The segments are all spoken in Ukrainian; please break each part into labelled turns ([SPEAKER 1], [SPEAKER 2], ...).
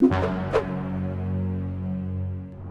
[SPEAKER 1] you.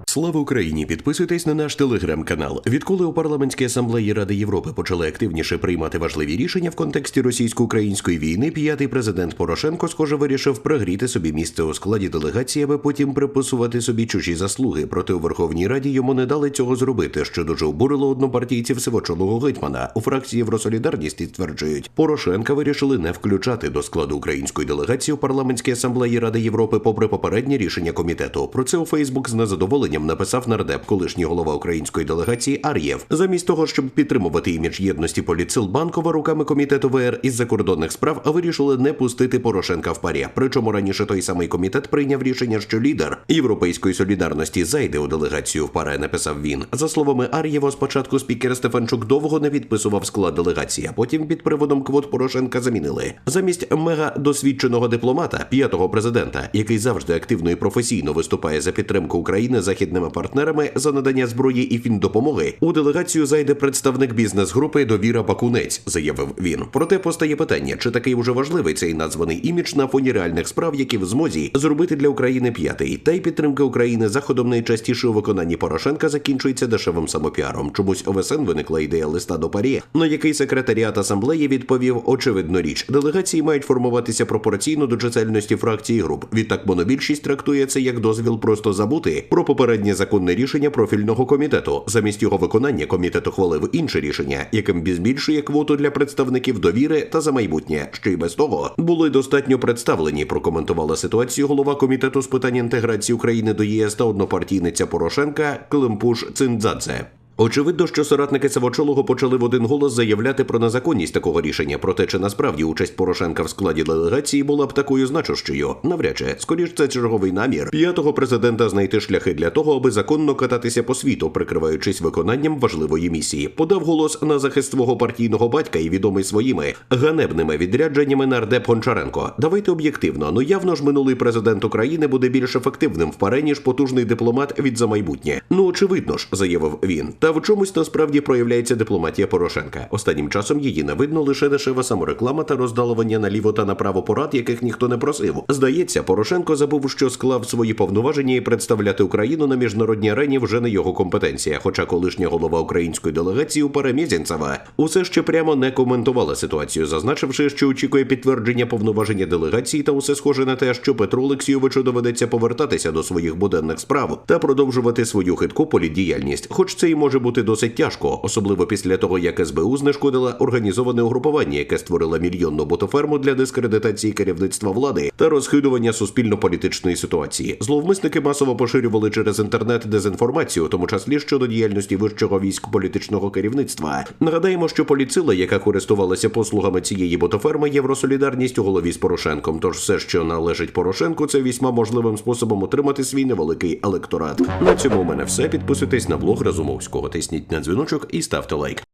[SPEAKER 1] Слава Україні! Підписуйтесь на наш телеграм-канал. Відколи у парламентській асамблеї Ради Європи почали активніше приймати важливі рішення в контексті російсько-української війни, п'ятий президент Порошенко, схоже, вирішив прогріти собі місце у складі делегації, аби потім приписувати собі чужі заслуги. Проте у Верховній Раді йому не дали цього зробити, що дуже обурило однопартійців сивочолого гетьмана. У фракції Євросолідарність стверджують, Порошенка вирішили не включати до складу української делегації у парламентській асамблеї Ради Європи, попри попереднє рішення комітету. Про це у Фейсбук з незадоволенням написав нардеп, колишній голова української делегації Ар'єв. Замість того, щоб підтримувати імідж єдності політсил Банкова руками комітету ВР із закордонних справ вирішили не пустити Порошенка в парі. Причому раніше той самий комітет прийняв рішення, що лідер європейської солідарності зайде у делегацію в паре. Написав він. За словами Ар'єва, спочатку спікер Стефанчук довго не підписував склад делегації, а потім під приводом квот Порошенка замінили. Замість мега досвідченого дипломата, п'ятого президента, який завжди активно і професійно виступає за підтримку України західними партнерами за надання зброї і фіндопомоги, у делегацію зайде представник бізнес-групи Довіра Бакунець, заявив він. Проте постає питання, чи такий уже важливий цей названий імідж на фоні реальних справ, які в змозі зробити для України п'ятий, та й підтримка України заходом найчастіше у виконанні Порошенка закінчується дешевим самопіаром. Чомусь ОВСН виникла ідея листа до парі, на який секретаріат асамблеї відповів очевидну річ. Делегації мають формуватися пропорційно до чисельності фракцій груп. Відтак монобільшість трактує це як дозвіл просто забути про попереднє законне рішення профільного комітету. Замість його виконання комітет ухвалив інше рішення, яким збільшує квоту для представників довіри та за майбутнє. Що й без того були достатньо представлені. Прокоментувала ситуацію голова комітету з питань інтеграції України до ЄС та однопартійниця Порошенка Климпуш Циндзадзе. Очевидно, що соратники Савочолого почали в один голос заявляти про незаконність такого рішення. Проте чи насправді участь Порошенка в складі делегації була б такою значущою? Навряд чи скоріш це черговий намір п'ятого президента знайти шляхи для того, аби законно кататися по світу, прикриваючись виконанням важливої місії. Подав голос на захист свого партійного батька і відомий своїми ганебними відрядженнями нардеп Гончаренко. Давайте об'єктивно, ну явно ж минулий президент України буде більш ефективним в паре, ніж потужний дипломат від за майбутнє. Ну очевидно ж, заявив він. Та в чомусь насправді проявляється дипломатія Порошенка. Останнім часом її не видно лише дешева самореклама та роздалування наліво та направо порад, яких ніхто не просив. Здається, Порошенко забув, що склав свої повноваження і представляти Україну на міжнародній арені вже не його компетенція. Хоча колишня голова української делегації у паре Мєзінцева усе ще прямо не коментувала ситуацію, зазначивши, що очікує підтвердження повноваження делегації, та усе схоже на те, що Петру Олексійовичу доведеться повертатися до своїх буденних справ та продовжувати свою хитку політдіяльність. Хоч це і може бути досить тяжко, особливо після того, як СБУ знешкодила організоване угрупування, яке створило мільйонну ботоферму для дискредитації керівництва влади та розхидування суспільно-політичної ситуації. Зловмисники масово поширювали через інтернет дезінформацію, тому числі щодо діяльності вищого військово-політичного керівництва. Нагадаємо, що поліцила, яка користувалася послугами цієї ботоферми, євросолідарність у голові з Порошенком. Тож все, що належить Порошенку, це вісьма можливим способом отримати свій невеликий електорат. На цьому у мене все. Підписуйтесь на блог Разумовського, тисніть на дзвіночок і ставте лайк.